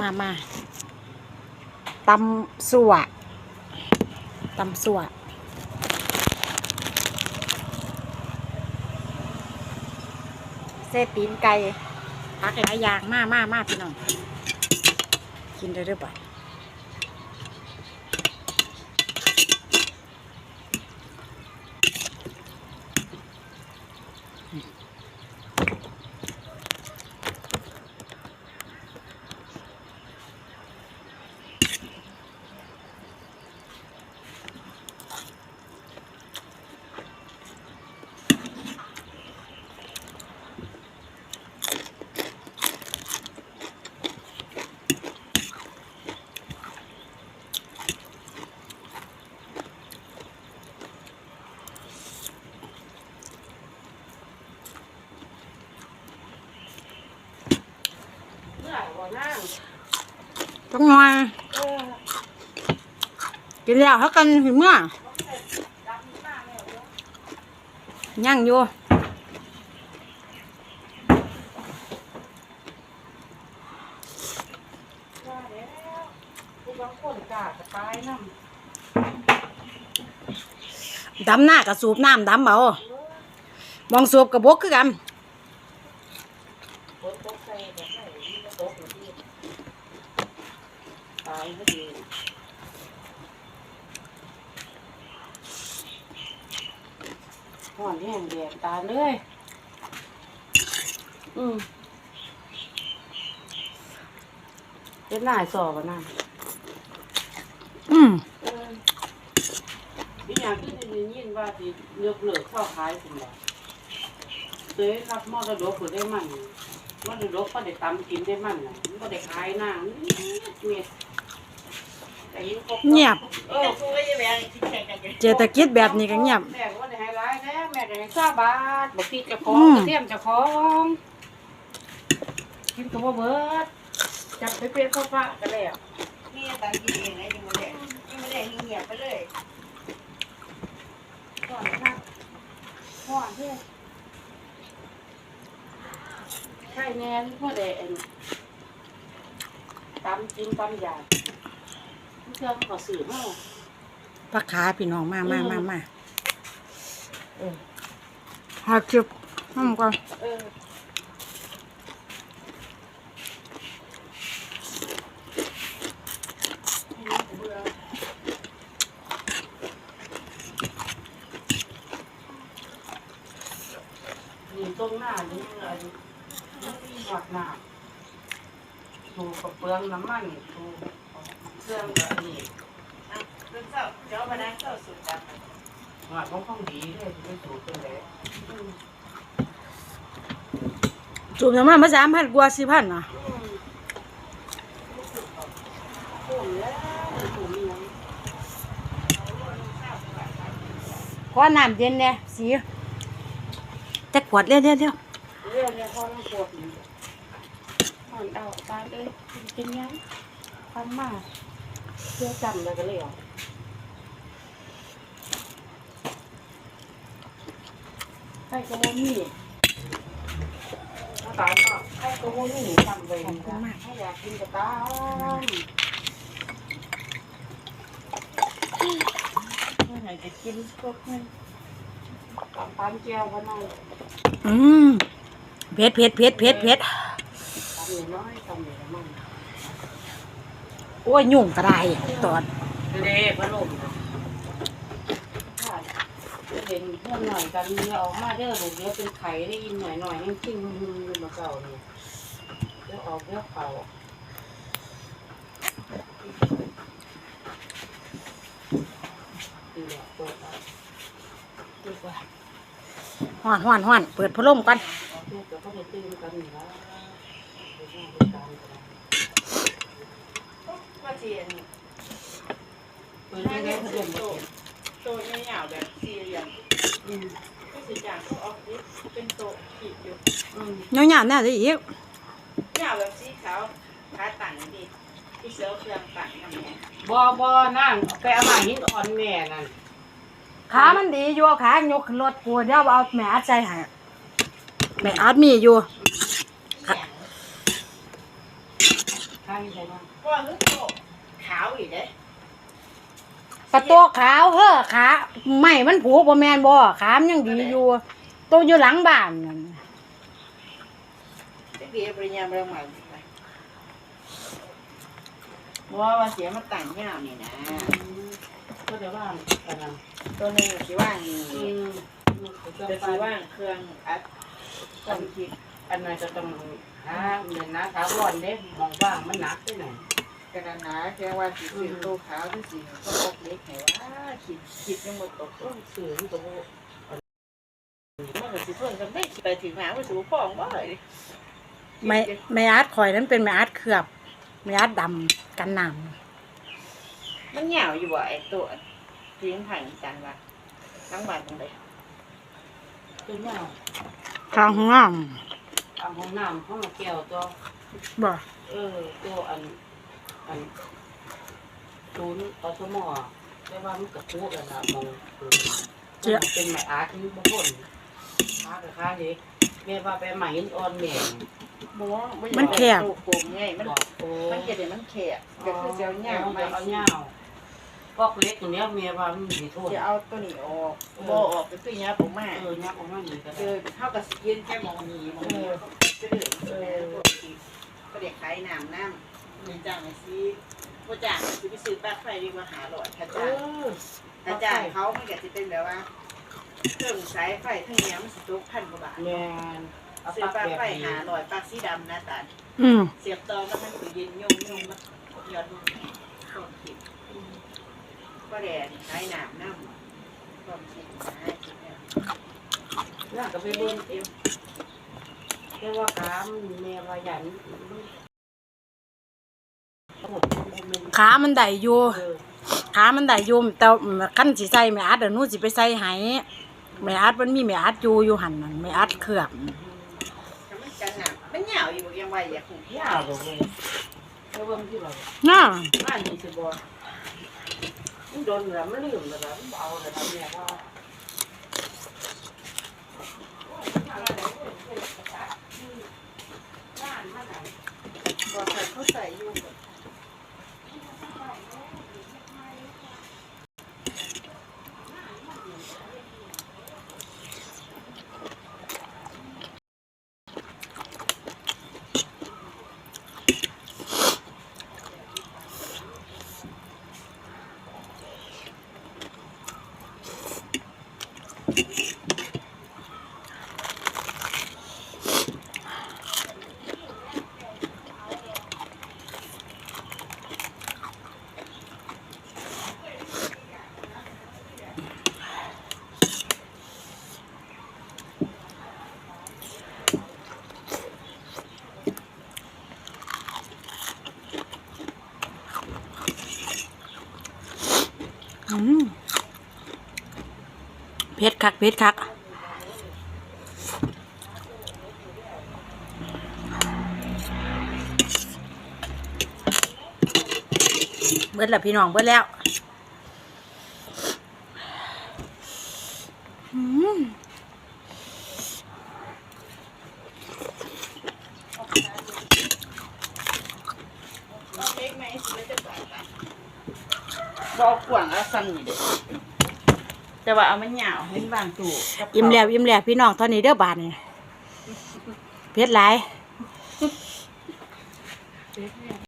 มามาตำสัวตำสัวเส้ตีนไก่พักหลายอย่างมามามาพี่น้อง กินได้หรือเปล่าต้องงอยกินแล้วเขากันถึงเมื่อยังอยู่ ผู้บางคน กล้าจะตายน้ดำหน้ากับสูบน้ำดำเอามองสูบกับบกคือกันำฝนตกใส่แบบไหนนี่ก็ตกอยู่ที่ตายพอดีห่อนแห้งแดดตายเลย อืมเป็นหน้าสอบอะนะอืมเออพี่อยางที่ได้ยินว่าที่ยกเลิกข้าวขายสินบ่เคยรับมรดกหรือได้มันมรดกก็ได้ตำกินได้มันน่ะมันก็ได้ขายหน้าเมียแต่ยิ่งครบ เงียบเออเจตกิจแบบนี้ก็เงียบ แม่ก็ว่าได้ให้ร้ายแท้แม่ก็ให้ซาบาทบอกพี่เจ้าของอืมกระเทียมเจ้าของกินตัวเบิดจับไปเป็นข้าวฟ้าก็แล้วนี่ตามกินเองนะยังไม่ได้ยังไม่ได้เงียบไปเลยก่อนนะก่อนเพื่อใช่แน่พ่อเด็กตำกินตำยาเพื่อนเขาสื่อเมาพักขาพี่น้องมามามามาเออหาคลิปน้ำก่อนเอออยู่ตรงหน้านี่อะไรหวัดหน้าถูกกับเปลืองน้ำมันถูก เครื่องแบบนี้อะเรื่องเศร้าเดี๋ยวมานั่งเศร้าสุดจังหวัดของของดีเลยไม่ถูกเป็นเลยจูบน้ำมันมาสามพันกว่าสี่พันนะถูกแล้วถูกยังขอน้ำเย็นเนี่ยสีจะขวดเร็วเร็วเร็วเรื่องเนี่ยพอเราปวดอยู่อ่อนเอาตาเลยกินยังทำมมาก เพื่อจำแล้วก็เลยเหรอใครก็ว่ามีอาการก็ใครก็ว่ามีจำไว้นะถ้าอยากกินก็ตามเมื่อไหร่จะกินก็ให้ตำปานแก้ววันนั้นอืมเผ็ดเผ็ดเผ็ดเผ็ดเผ็ดตำหน่อยน้อยตำหน่อยมัน โอ้ยยุ่งกระไรตอดเด้พัดลมค่เด่นเพิ่มหน่อยกันเดี๋ยออกมาเด้อลูกเดี๋ยวเป็นไข่ได้ยินหน่อยหน่อยยังกิ้งมือมาเก่าเนี่ยเดี๋ยวออกเดี๋ยวเข่าตีแบบเปิดตีกว่าห้อนห้อนห้อนเปิดพัดลมกันเดี๋ยวก็ได้ตื่นกันอยู่แล้วเดี๋ยวนั่ งด้วยกันก็ได้ว่าเทียนเปิดได้ได้พัดลมมาเก็บโตไม่ยาวแบบสี่เหลี่ยมอืมก็สิจางก็ออกนิดเป็นโตขีดอยู่อืมเงาหยาบแน่สิอีกยาวแบบสีขาวขาต่างดิที่เสือเครื่องต่างทำไงบ่บ่นั่งไปเอามาหินอ่อนแม่นั่นขามันดีอยู่เอาขายกขึ้นรถกูเดี๋ยวเอาแม่อัดใจให้แม่อัดมีอยู่ ข้างใช่ไหมก็คือโตขาวอีกเด้กระโตวขาวเฮ้อขาไม่มันผูกบ่แม่นบ่ขามนยังดีอยู่ตัวอยู่หลังบ้านนั่นที่เบียปริญญาเรื่องใหม่ว่าว่าเสียมาต่างเงานี่นะก็จะว่ากันนะตัวหนึ่งสิว่างนี่อืมจะสิว่างเครื่องอัดต้องคิด อันนั้นจะต้องหาเงินนะถาวรเด้มองว่างมันหนักที่ไหนกระดานหนาแค่ว่าสิซื้อโตขาวที่สิก็ตกเล็กให้ว่าคิดคิดยังหมดตกต้องสื่อที่ตัวมันก็สิเพิ่นกันได้ไปถึงหาว่าสูฟ้องบ่เลยไม่ไม่อาร์ตข่อยนั้นเป็นไม่อาร์ตเคลือบไม่อาร์ตดำกันน้มันเหงาอยู่บ่ไอ้ตัวทิ้งผ่านกันว่าทั้งบ้านตรงใดตัวเนี้ยำทางห้องน้เอาห้องน้ำห้องแก้วตัวำบ่ เออตัวอัน อันศูนย์อสมอแต่ว่ามันกับพวกกันนะมองเป็นไม้อาร์ตที่บางคนอาร์ตกับค้าเด็กแม่ว่าไปใหม่อ่อนแม่บ่ว่าบ่อยากมันแคบได้ตัวโกงไงมันบอกโอ้มันเฮ็ดให้มันแคบก็คือจะเอาเหงาจะมาเอาเหงา พอกเล็กตัวเนี้ยเมียว่ามันมีโทษจะเอาตัวนี้ออกบ่ออกก็คือหยาผมมาเออเนี่ยของมันมีก็เอได้อเท่ากับสิยืนแค่มองนี้มองนี้จะเดือดเออก็เด็กขายน้ำน้ำมีจ้างสิบ่จ้างสิไปซื้อปลั๊กไฟดีกว่าหาหลอดถ้าเอจ้างอถ้าจ้างเขามันก็สิเป็นแบบว่าเครื่องสายไฟทั้งเนี้ยมันสิตกพันกว่าบาทแม่นเอาซื้อปากปลั๊กแบบไฟนี้หาหลอดปลั๊กสีดำนะตาอืมเสียบต่อมันมันคือเย็นยงยงมันยอดมันต้นคิด ก็แดดขายน้ำน้ำต้นคิดนะคิดเนี่ยแล้วก็ไปเบิ่งเองแต่ว่ากามแม่ว่าหยันขามันได้อยู่ขามันได้อยู่แต่คันสิใส่ไม่อาร์ตเดี๋ยวนู้สิไปใส่ให้ไม่อาร์ตมันมีไม่อาร์ตอยู่อยู่หันนั่นไม่อาร์ตเคลือบมันยาวอยู่ยังไงอย่าคงยาวเลยน่าบ้านนี่สิบ่ โดนแล้วมันลืมแล้วมันเอาแล้วแม่ว่าบอกใส่เขาใส่อยู่ เผ็ดคักเผ็ดคักเบิดแล้วพี่น้องเบิดแล้วอืมเอาเค้กไหมสิมันจะใส่ไปบกวางแล้วสั่นนี่เด็ แต่ว่าเอามันเหยาให้บางตู้กับอิ่มแล้วอิ่มแล้วพี่น้องเท่านี้เด้อบาทนี่เผ็ดหลาย